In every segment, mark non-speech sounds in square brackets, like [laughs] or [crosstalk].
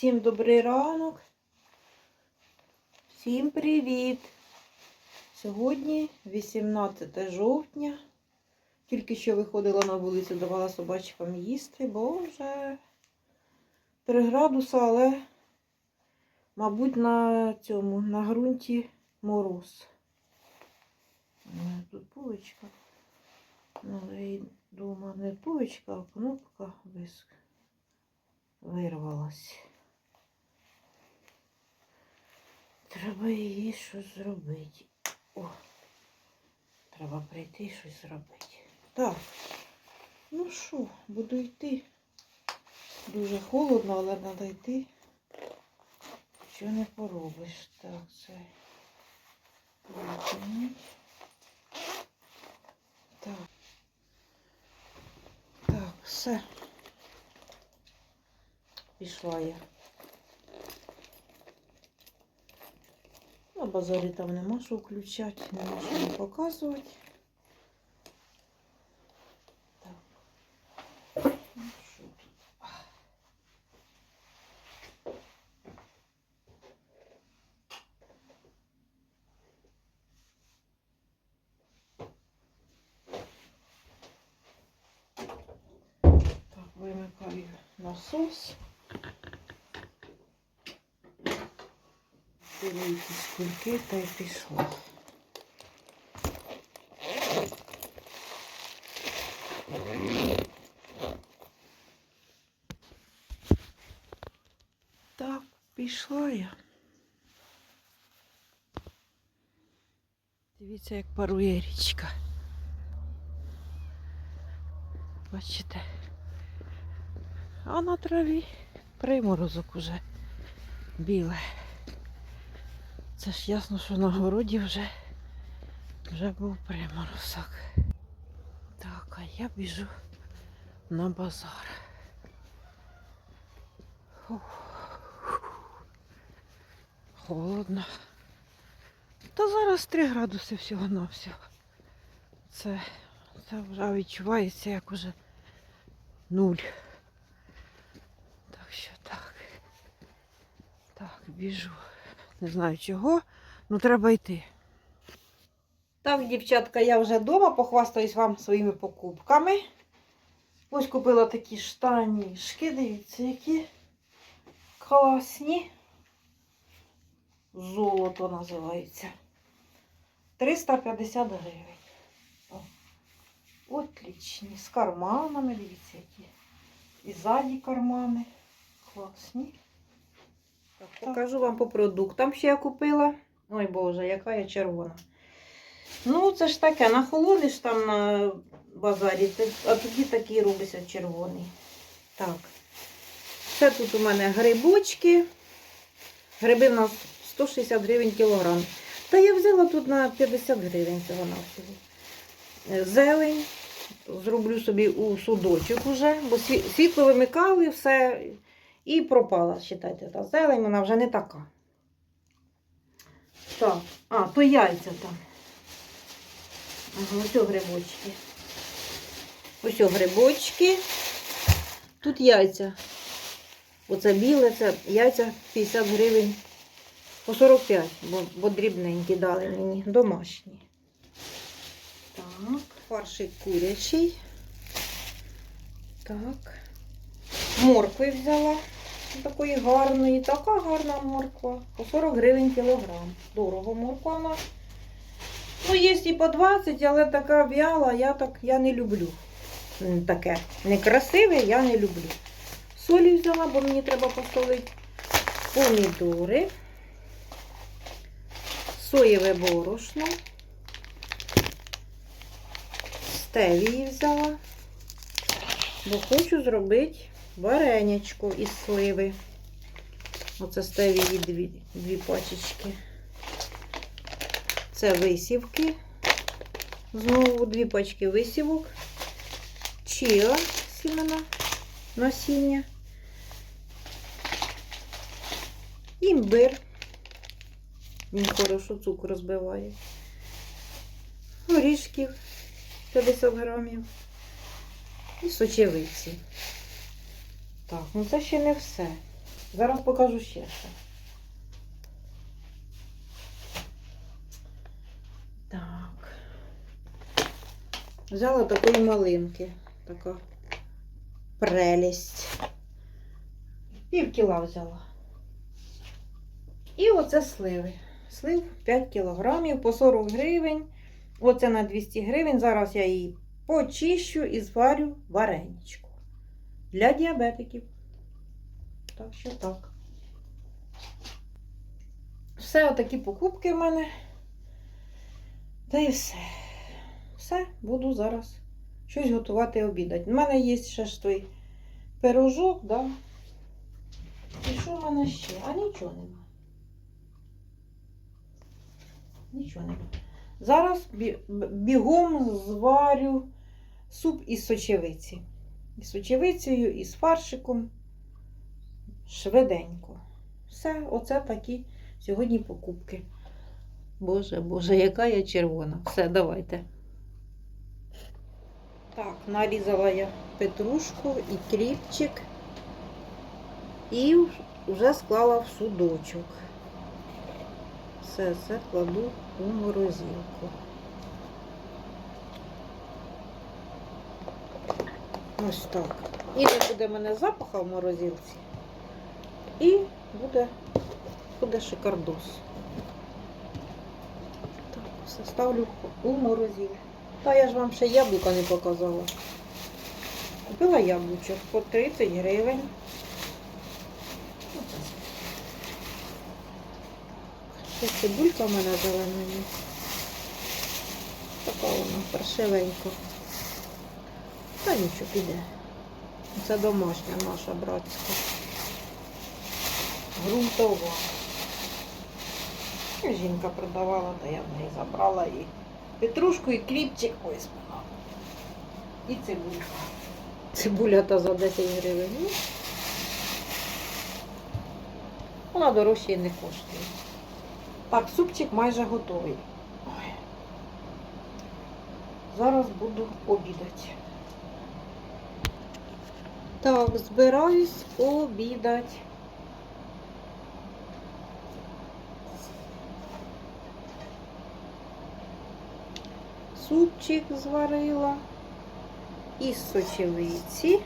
Всім добрий ранок. Всім привіт. Сьогодні 18 жовтня. Тільки що виходила на вулицю, давала собачкам їсти, бо вже 3 градуса, але, мабуть, на цьому, на ґрунті мороз. Тут пулечка. Але і дома не пулечка, а кнопка виск вирвалась. Треба її щось зробити. О, треба прийти і щось зробити. Так, ну що, буду йти. Дуже холодно, але треба йти. Що не поробиш. Так, це. витягнуть. Так. Так, все. Пішла я. Базарі там нема що включати, нема що не показувати. Так. Ну, що тут? Вимикаю насос. Беру якісь кульки та й пішла. Так, пішла я. Дивіться, як парує річка. Бачите? А на траві приморозок уже біле. Це ж ясно, що на городі вже, вже був приморозок. Так, а я біжу на базар. Холодно. Та зараз 3 градуси всього на всього. Це, це вже відчувається як уже нуль. Так що так. Так, біжу. Не знаю чого, ну треба йти. Так, дівчатка, я вже вдома, похвастаюсь вам своїми покупками. Ось купила такі штанішки, дивіться, які класні. Золото називається. 350 гривень. Отлічні. З карманами, дивіться, які. І ззаді кармани. Класні. Так, покажу вам по продуктам, що я купила. Ой Боже, яка я червона. Ну, це ж таке, нахолодиш там на базарі, а тоді такий робиться червоний. Так. Це тут у мене грибочки. Гриби в нас 160 гривень кілограм. Та я взяла тут на 50 гривень цього навсього. Зелень. Зроблю собі у судочок уже, бо світло вимикали, все. І пропала, вважайте, та зелень, вона вже не така. Так, а, то яйця там. Ага, ось о грибочки. Ось о грибочки. Тут яйця. Оце біле, це яйця 50 гривень. По 45, бо, бо дрібненькі дали мені, домашні. Так, фаршик курячий. Так. Моркви взяла. Такої гарної, така гарна морква. По 40 гривень кілограм. Дорого морква вона. Ну, є і по 20, але така в'яла, я так я не люблю. Таке некрасиве, я не люблю. Солі взяла, бо мені треба посолити. Помідори. Соєве борошно. Стевії взяла. Бо хочу зробити варенячко із сливи. Оце стевії дві, дві пачечки. Це висівки. Знову дві пачки висівок. Чіа сімена насіння. Імбир. Він хорошо цукор розбиває. Горішків 50 грамів. І сочевиці. Так, ну це ще не все. Зараз покажу ще що. Так. Взяла такої малинки. Така прелість. Пів кіла взяла. І оце сливи. Слив 5 кілограмів по 40 гривень. Оце на 200 гривень. Зараз я її почищу і зварю вареничку. Для діабетиків. Так що так. Все, отакі покупки в мене. Та і все. Все, буду зараз щось готувати і обідати. У мене є ще ж той пирожок, да? І що в мене ще? А нічого нема. Нічого нема. Зараз бігом зварю суп із сочевиці. Із сочевицею, із фаршиком. Швиденько. Все, оце такі сьогодні покупки. Боже, Боже, яка я червона. Все, давайте. Так, нарізала я петрушку і кріпчик. І вже склала в судочок. Все це кладу у морозилку. Ось так. І не буде в мене запаха в морозилці. І буде, буде шикардос. Так, все ставлю у морозилку. Та я ж вам ще яблука не показала. Купила яблучок по 30 гривень. Ще цибулька в мене зелена. Така вона паршивенька. Та нічого піде. Це домашня наша братська. Грунтова. Жінка продавала, то я в неї забрала і петрушку, і кріпчик. Ой, спина. І цибулька. Цибуля та за 10 гривень. Ну, Вона дорожче і не коштує. Так, супчик майже готовий. Ой. Зараз буду обідати. Так, збираюсь обідати. Супчик зварила із сочевиці.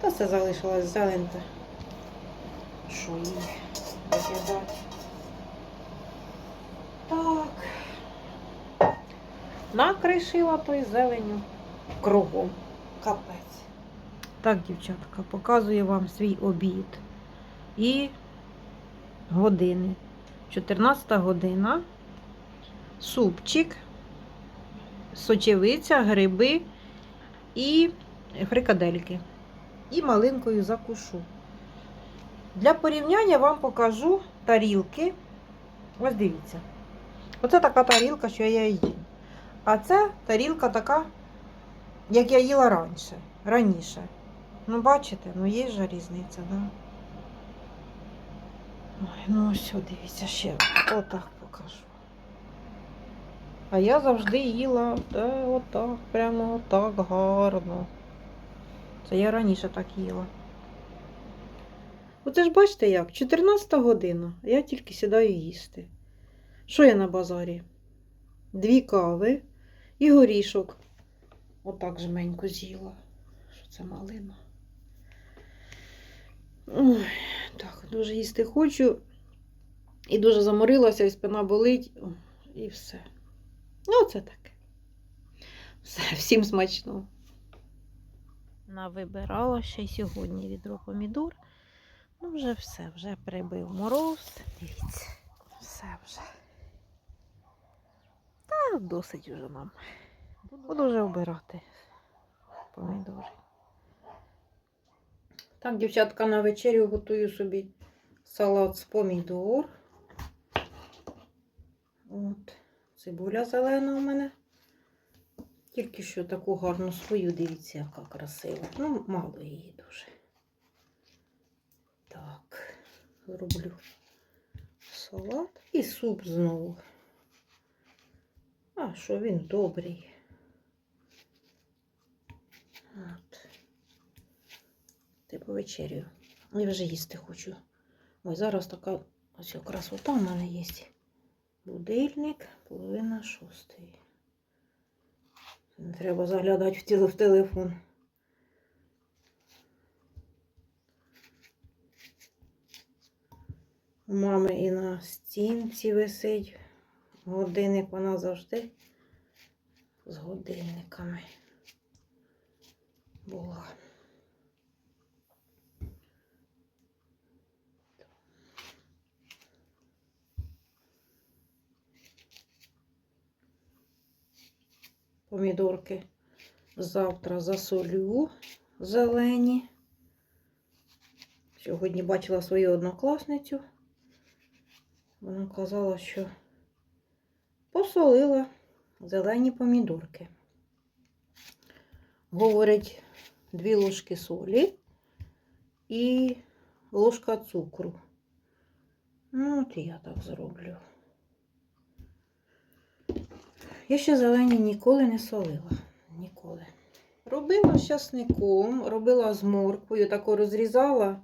Та це залишилась зеленка. Що її викидати? Так. Накришила той зеленю кругом. Капець. Так, дівчатка, показую вам свій обід. І години. 14 година. Супчик, сочевиця, гриби і фрикадельки. І малинкою закушу. Для порівняння вам покажу тарілки. Ось дивіться. Оце така тарілка, що я їм. А це тарілка така, як я їла раніше. раніше. Ну, бачите, ну є ж різниця? Да? Ой, ну о, дивіться, ще отак покажу. А я завжди їла та, отак, прямо отак гарно. Це я раніше так їла. Оце ж бачите як? 14 година, а я тільки сідаю їсти. Що я на базарі? Дві кави і горішок. Отак жменько з'їла. Що це малина? Ой, так, дуже їсти хочу. І дуже заморилася, і спина болить, і все. Ну, це таке. Все, [laughs] всім смачного. Навибирала ще й сьогодні відро помідор. Ну, вже все, вже прибив мороз. Дивіться, все вже. Та досить вже нам. Буду вже обирати помідори. Так, дівчатка, на вечерю готую собі салат з помідор. От, цибуля зелена у мене. Тільки що таку гарну свою, дивіться, яка красива. Ну, мало її дуже. Так, роблю салат і суп знову. А що він добрий. От. Ти повечерю. Я вже їсти хочу. Ой, зараз така ось красота в мене є. Будильник, половина шостої. Треба заглядати в, в телефон. У мами і на стінці висить годинник, вона завжди з годинниками була. Помідорки завтра засолю зелені. Сьогодні бачила свою однокласницю. Вона казала, що посолила зелені помідорки. Говорить, дві ложки солі і ложка цукру. Ну, от і я так зроблю. Я ще зелені ніколи не солила. Ніколи. Робила з часником, робила з морквою, тако розрізала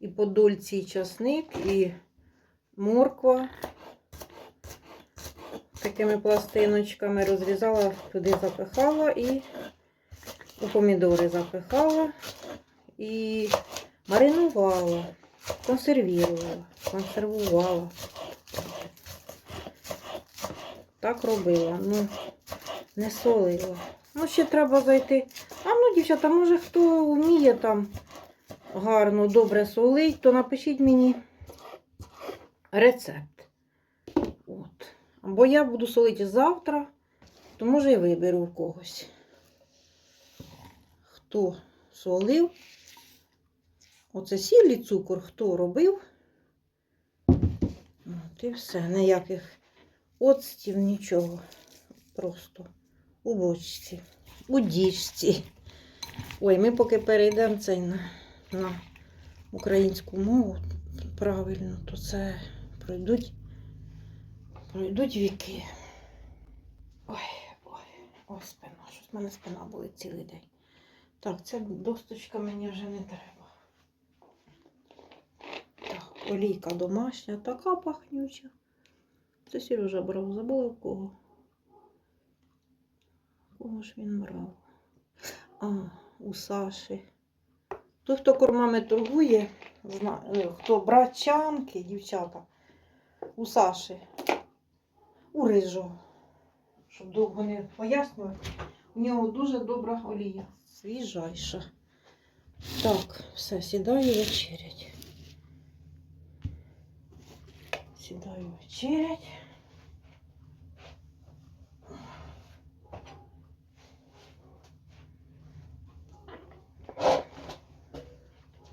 і по дольці і часник, і морква. Такими пластиночками розрізала, туди запихала і у помідори запихала і маринувала, консервувала, консервувала. Так робила, ну, не солила. Ну, ще треба зайти. А ну, дівчата, може хто вміє там гарно, добре солить, то напишіть мені рецепт. От. Або я буду солити завтра, то може і виберу в когось. Хто солив? Оце сіль і цукор, хто робив? От і все, ніяких оцтів, нічого. Просто у бочці, у діжці. Ой, ми поки перейдемо цей на, на українську мову правильно, то це пройдуть, пройдуть віки. Ой, ой, ой, спина. Щось в мене спина болить цілий день. Так, ця досточка мені вже не треба. Так, олійка домашня, така пахнюча. Це Сережа брав, забула в кого. Кого ж він брав? А, у Саші. Той, хто кормами торгує, зна... е, хто братчанки, дівчата, у Саші, у рижого. Щоб довго не пояснювати, у нього дуже добра олія. Свіжайша. Так, все, сідаю вечерять. Сідаю вечерять.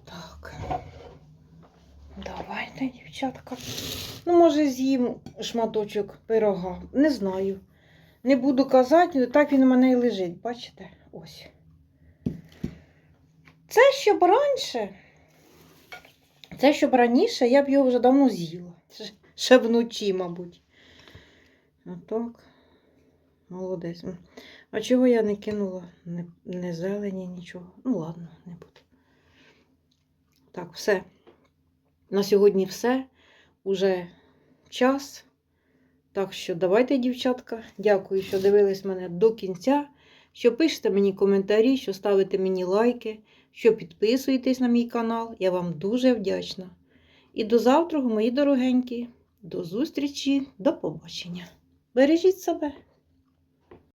Так. Давайте, дівчатка. Ну, може, з'їм шматочок пирога. Не знаю. Не буду казати, так він у мене і лежить, бачите? Ось. Це щоб раніше. Це щоб раніше я б його вже давно з'їла. Ще- вночі, мабуть. Отак. Молодець. А чого я не кинула? Не, не зелені, нічого. Ну, ладно, не буду. Так, все. На сьогодні все. Уже час. Так що давайте, дівчатка. Дякую, що дивились мене до кінця. Що пишете мені коментарі, що ставите мені лайки, що підписуєтесь на мій канал. Я вам дуже вдячна. І до завтра, мої дорогенькі. До зустрічі, до побачення. Бережіть себе.